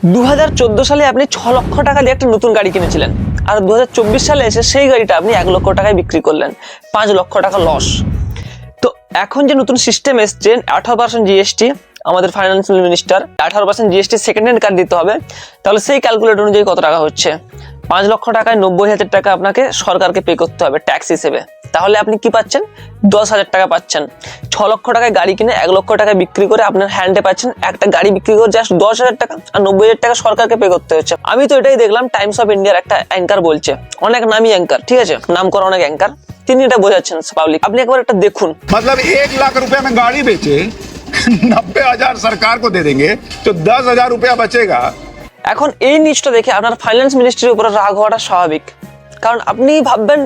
দু হাজার চোদ্দ সালে আপনি ছ লক্ষ টাকা দিয়ে একটা নতুন গাড়ি কিনেছিলেন। আর দু হাজার চব্বিশ সালে এসে সেই গাড়িটা আপনি এক লক্ষ টাকায় বিক্রি করলেন, পাঁচ লক্ষ টাকা লস তো এখন যে নতুন সিস্টেম এসছে, আঠারো পার্সেন্ট জিএসটি আমাদের ফাইন্যান্সিয়াল মিনিস্টার আঠারো percent GST second hand card দিতে হবে। তাহলে সেই ক্যালকুলেট অনুযায়ী কত টাকা হচ্ছে? পাঁচ লক্ষ টাকায় নব্বই হাজার টাকা আপনাকে সরকারকে পে করতে হবে ট্যাক্স হিসেবে। তাহলে আপনি কি পাচ্ছেন? দশ হাজার টাকা পাচ্ছেন। ছ লক্ষ টাকায় গাড়ি কিনে এক লক্ষ টাকা বিক্রি করে আপনার হ্যান্ডে পাচ্ছেন। একটা গাড়ি বিক্রি করে জাস্ট দশ হাজার টাকা আর নব্বই হাজার টাকা সরকারকে পে করতে হচ্ছে। আমি তো এটাই দেখলাম টাইমস অফ ইন্ডিয়ার একটা অ্যাঙ্কার বলছে। অনেক নামি অ্যাঙ্কার ঠিক আছে? নাম করা অনেক অ্যাঙ্কার তিনি এটা বোঝাচ্ছেন পাবলিক আপনি একবার একটা দেখুন। মতলব এক লাখ রুপিয়া আমি গাড়ি বেচে নব্বই হাজার সরকার কো দে দেঙ্গে তো দশ হাজার রুপিয়া বাঁচেগা এখন এই নিউজটা দেখে আপনার ফাইন্যান্স মিনিস্ট্রির উপরে রাগ হওয়াটা স্বাভাবিক। কারণ আপনি ভাববেন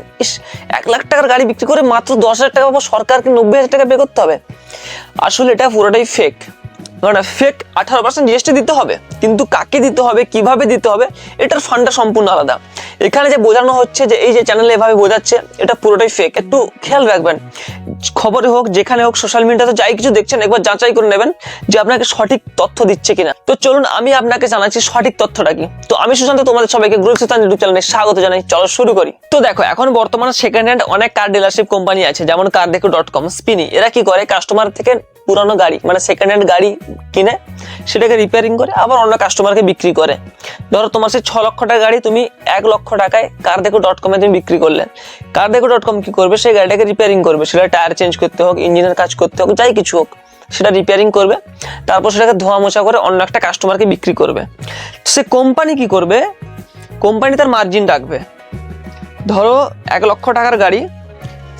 এক লাখ টাকার গাড়ি বিক্রি করে মাত্র দশ হাজার টাকা সরকারকে নব্বই হাজার টাকা পে করতে হবে। আসলে এটা পুরোটাই ফেক কারণ ফেক আঠারো পার্সেন্ট জিএসটি দিতে হবে, কিন্তু কাকে দিতে হবে, কীভাবে দিতে হবে, এটার ফান্ডটা সম্পূর্ণ আলাদা। এখানে যে বোঝানো হচ্ছে যে এই যে চ্যানেলে এভাবে বোঝাচ্ছে, এটা পুরোটাই ফেক একটু খেয়াল রাখবেন। খবরে হোক, যেখানে হোক সোশ্যাল মিডিয়াতে যাই কিছু দেখছেন, একবার যাচাই করে নেবেন যে আপনাকে সঠিক তথ্য দিচ্ছে কিনা। তো চলুন, আমি আপনাকে জানাচ্ছি সঠিক তথ্যটা কি। তো আমি সুশান্ত, তোমাদের সবাইকে গ্রুপ সিস্তান ইউটিউব চ্যানেলে স্বাগত জানাই। চলো শুরু করি। তো দেখো, এখন বর্তমানে সেকেন্ড হ্যান্ড অনেক কার ডিলারশিপ কোম্পানি আছে, যেমন কার দেখো ডট কম স্পিনি এরা কি করে? কাস্টমার থেকে পুরানো গাড়ি মানে সেকেন্ড হ্যান্ড গাড়ি কিনে সেটাকে রিপেয়ারিং করে, আবার অন্য কাস্টমারকে বিক্রি করে। ধরো তোমার সেই ছ লক্ষ টাকা গাড়ি, তুমি এক লক্ষ টাকায় কার দেখো ডট কমে তুমি বিক্রি করলে কার দেখো ডট কম কি করবে? সেই গাড়িটাকে রিপেয়ারিং করবে। সেটা টায়ার চেঞ্জ করতে হোক ইঞ্জিনের কাজ করতে হোক, যাই কিছু হোক, সেটা রিপেয়ারিং করবে। তারপর সেটাকে ধোয়া মোছা করে অন্য একটা কাস্টমারকে বিক্রি করবে। সে কোম্পানি কি করবে? কোম্পানি তার মার্জিন রাখবে। ধরো এক লক্ষ টাকার গাড়ি,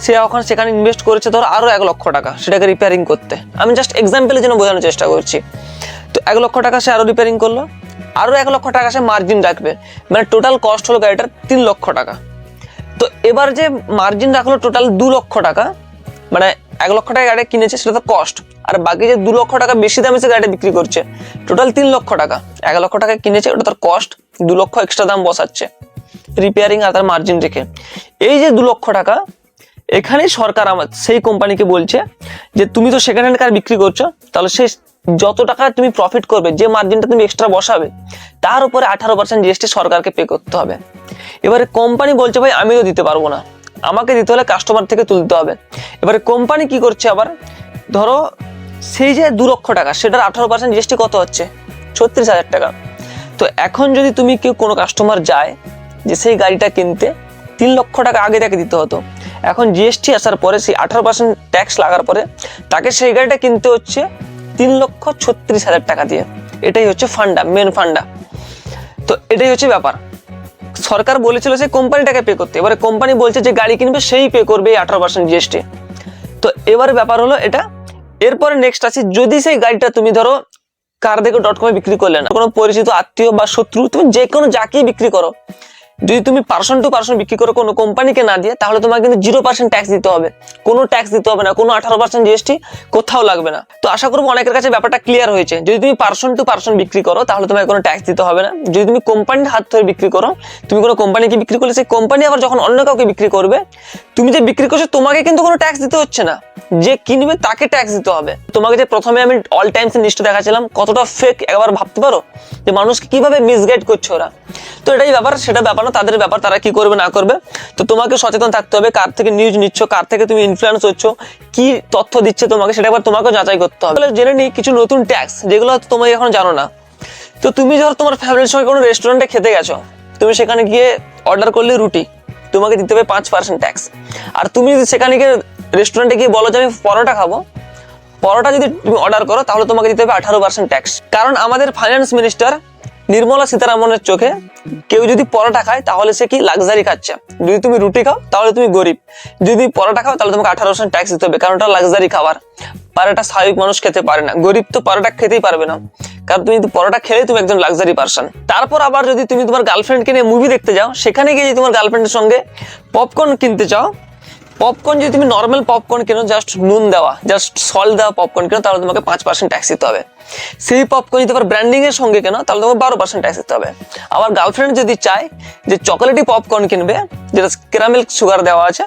সে এখন সেখানে ইনভেস্ট করেছে ধরো আরও এক লক্ষ টাকা সেটাকে রিপেয়ারিং করতে। আমি জাস্ট এক্সাম্পলের জন্য বোঝানোর চেষ্টা করছি। তো এক লক্ষ টাকা সে আরও রিপেয়ারিং করল। আরও এক লক্ষ টাকা সে মার্জিন রাখবে। মানে টোটাল কস্ট হলো গাড়িটার তিন লক্ষ টাকা। তো এবার যে মার্জিন রাখল টোটাল দু লক্ষ টাকা মানে এক লক্ষ টাকা গাড়ি কিনেছে সেটা তো কস্ট আর বাকি যে দু লক্ষ টাকা বেশি দামে সে গাড়িটা বিক্রি করছে টোটাল তিন লক্ষ টাকা। এক লক্ষ টাকা কিনেছে, ওটা তার কস্ট দু লক্ষ এক্সট্রা দাম বসাচ্ছে রিপেয়ারিং আর তার মার্জিন রেখে। এই যে দু লক্ষ টাকা, এখানেই সরকার আমার, সেই কোম্পানিকে বলছে যে, তুমি তো সেকেন্ড হ্যান্ড কার বিক্রি করছ, তাহলে সেই যত টাকা তুমি প্রফিট করবে, যে মার্জিনটা তুমি এক্সট্রা বসাবে, তার উপরে আঠারো পার্সেন্ট জিএসটি সরকারকে পে করতে হবে। এবারে কোম্পানি বলছে, ভাই আমি তো দিতে পারব না। আমাকে দিতে হলে কাস্টমার থেকে তুলতে হবে। এবারে কোম্পানি কি করছে আবার? ধরো, সেই যে দু লক্ষ টাকা, সেটার আঠারো পার্সেন্ট জিএসটি কত হচ্ছে? ছত্রিশ হাজার টাকা। তো এখন যদি তুমি কেউ কোনো কাস্টমার যায়, যে সেই গাড়িটা কিনতে, তিন লক্ষ টাকা আগে তাকে দিতে হতো। এখন জিএসটি আসার পরে সেই আঠারো পার্সেন্ট ট্যাক্স লাগার পরে, তাকে সেই গাড়িটা কিনতে হচ্ছে তিন লক্ষ ছত্রিশ হাজার টাকা দিয়ে। এটাই হচ্ছে ফান্ডা মেন ফান্ডা। তো এটাই হচ্ছে ব্যাপার। সরকার বলেছিল সেই কোম্পানিটাকে পে করতে। এবারে কোম্পানি বলছে যে গাড়ি কিনবে, সেই পে করবে এই আঠারো পার্সেন্ট জিএসটি তো এবার ব্যাপার হলো এটা। এরপরে নেক্সট আছে, যদি সেই গাড়িটা তুমি ধরো কার দেখো ডট কমে বিক্রি করলে না, কোনো পরিচিত, আত্মীয় বা শত্রু, তুমি যে কোনো যাকেই বিক্রি করো যদি তুমি পার্সন টু পার্সন বিক্রি করো কোনো কোম্পানিকে না দিয়ে, তাহলে তোমাকে কিন্তু জিরো পার্সেন্ট ট্যাক্স দিতে হবে। কোনো ট্যাক্স দিতে হবে না, কোনো আঠারো পার্সেন্ট জিএসটি কোথাও লাগবে না। তো আশা করব অনেকের কাছে ব্যাপারটা ক্লিয়ার হয়েছে। যদি তুমি পার্সন টু পার্সন বিক্রি করো, তাহলে তোমাকে কোনো ট্যাক্স দিতে হবে না। যদি তুমি কোম্পানির হাত ধরে বিক্রি করো, তুমি কোনো কোম্পানিকে বিক্রি করলে, সেই কোম্পানি আবার যখন অন্য কাউকে বিক্রি করবে, তুমি যে বিক্রি করছ, তোমাকে কিন্তু কোনো ট্যাক্স দিতে হচ্ছে না। যে কিনবে, তাকে ট্যাক্স দিতে হবে। তোমাকে যে প্রথমে আমি অল টাইমস লিস্টে দেখাচ্ছিলাম কতটা ফেক একবার ভাবতে পারো? যে মানুষকে কীভাবে মিসগাইড করছে ওরা? তো এটাই ব্যাপার, সেটা ব্যাপার না, তাদের ব্যাপার, তারা কি করবে, না করবে। তো তোমাকে সচেতন থাকতে হবে, কার থেকে নিউজ নিচ্ছ, কার থেকে তুমি ইনফ্লুয়েন্স হচ্ছ, কি তথ্য দিচ্ছে তোমাকে, সেটা একবার তোমাকেও যাচাই করতে হবে। জেনে নিই, কিছু নতুন ট্যাক্স যেগুলো হয়তো তুমি এখন জানো না। তো তুমি ধর তোমার ফ্যামিলির সঙ্গে কোনো রেস্টুরেন্টে খেতে গেছো, তুমি সেখানে গিয়ে অর্ডার করলে রুটি, তোমাকে দিতে হবে পাঁচ পার্সেন্ট ট্যাক্স আর তুমি যদি সেখানে গিয়ে রেস্টুরেন্টে গিয়ে বলো যে আমি পরোটা খাব, পরোটা যদি তুমি অর্ডার করো, তাহলে তোমাকে দিতে হবে আঠারো পার্সেন্ট ট্যাক্স কারণ আমাদের ফাইন্যান্স মিনিস্টার নির্মলা সীতারামনের চোখে কেউ যদি পরোটা খায়, তাহলে সে কি লাক্সারি খাচ্ছে? যদি তুমি রুটি খাও, তাহলে তুমি গরিব। যদি পরোটা খাও, তাহলে তোমাকে আঠারো পার্সেন্ট ট্যাক্স দিতে হবে, কারণ ওটা লাক্সারি খাবার। পরোটা স্বাভাবিক মানুষ খেতে পারে না। গরিব তো পরোটা খেতেই পারবে না। কারণ তুমি যদি পরোটা খেলে তুমি একজন লাক্সারি পার্সন তারপর আবার যদি তুমি তোমার গার্লফ্রেন্ডকে নিয়ে মুভি দেখতে যাও, সেখানে গিয়ে যদি তোমার গার্লফ্রেন্ডের সঙ্গে পপকর্ন কিনতে চাও পপকর্ন যদি তুমি নর্মাল পপকর্ন কেন জাস্ট নুন দেওয়া জাস্ট সল্ট দেওয়া পপকর্ন কেনো, তাহলে তোমাকে পাঁচ পার্সেন্ট ট্যাক্স দিতে হবে। সেই পপকর্ন যদি আবার ব্র্যান্ডিং এর সঙ্গে কেনো, তাহলে তোমাকে বারো পার্সেন্ট ট্যাক্স দিতে হবে। আমার গার্লফ্রেন্ড যদি চায় যে চকোলেটি পপকর্ন কিনবে, যেটা ক্যারামেল সুগার দেওয়া আছে,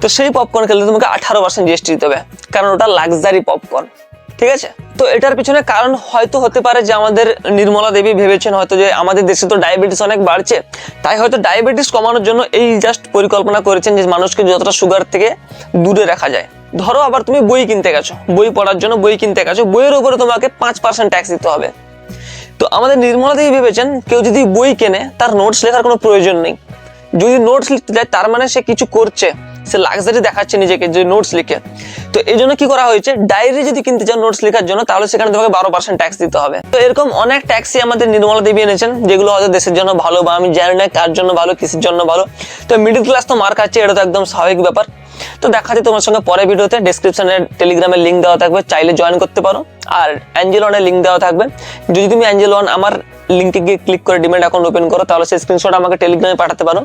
তো সেই পপকর্ন খেলে তোমাকে আঠারো পার্সেন্ট জিএসটি দিতে হবে। কারণ ওটা লাক্সারি পপকর্ন ঠিক আছে? তো এটার পিছনে কারণ হয়তো হতে পারে যে আমাদের নির্মলা দেবী ভেবেছেন হয়তো যে আমাদের দেশে তো ডায়াবেটিস অনেক বাড়ছে, তাই হয়তো ডায়াবেটিস কমানোর জন্য এই জাস্ট পরিকল্পনা করেছেন যে মানুষকে যতটা সুগার থেকে দূরে রাখা যায়। ধরো আবার তুমি বই কিনতে গেছো, বই পড়ার জন্য বই কিনতে গেছো, বইয়ের উপরে তোমাকে পাঁচ পার্সেন্ট ট্যাক্স দিতে হবে। তো আমাদের নির্মলা দেবী ভেবেছেন কেউ যদি বই কেনে, তার নোটস লেখার কোনো প্রয়োজন নেই। যদি নোটস লিখতে যায় তার মানে সে কিছু করছে। সে লাক্সারি দেখাচ্ছে নিজেকে যে নোটস লিখে। তো এই জন্য কি করা হয়েছে? ডায়েরি যদি কিনতে চাও নোটস লেখার জন্য, তাহলে সেখানে তোমাকে বারো পার্সেন্ট ট্যাক্স দিতে হবে। তো এরকম অনেক ট্যাক্সই আমাদের নির্মলা দেবী এনেছেন, যেগুলো হয়তো দেশের জন্য ভালো বা আমি জানি না কার জন্য ভালো, কিসের জন্য ভালো। তো মিডিল ক্লাস তো মার খাচ্ছে এটা তো একদম স্বাভাবিক ব্যাপার। তো দেখা যায় তোমার সঙ্গে পরে ভিডিওতে। ডেসক্রিপশনে টেলিগ্রামের লিঙ্ক দেওয়া থাকবে, চাইলে জয়েন করতে পারো। আর অ্যাঞ্জেলনের লিঙ্ক দেওয়া থাকবে। যদি তুমি অ্যাঞ্জেল ওয়ান আমার লিঙ্কে গিয়ে ক্লিক করে ডিম্যান্ড অ্যাকাউন্ট ওপেন করো, তাহলে সেই স্ক্রিনশট আমাকে টেলিগ্রামে পাঠাতে পারো।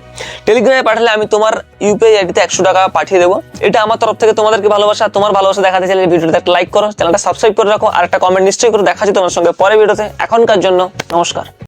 টেলিগ্রামে পাঠালে আমি তোমার ইউপিআই আইডিতে একশো টাকা পাঠিয়ে দেবো। এটা আমার তরফ থেকে তোমাদেরকে ভালোবাসা, তোমার ভালোবাসা দেখাতে চাইলে ভিডিওতে একটা লাইক করো চ্যানেলটা সাবস্ক্রাইব করে রাখো, আর একটা কমেন্ট নিশ্চয়ই করে, দেখা যায় তোমার সঙ্গে পরে ভিডিওতে। এখনকার জন্য নমস্কার।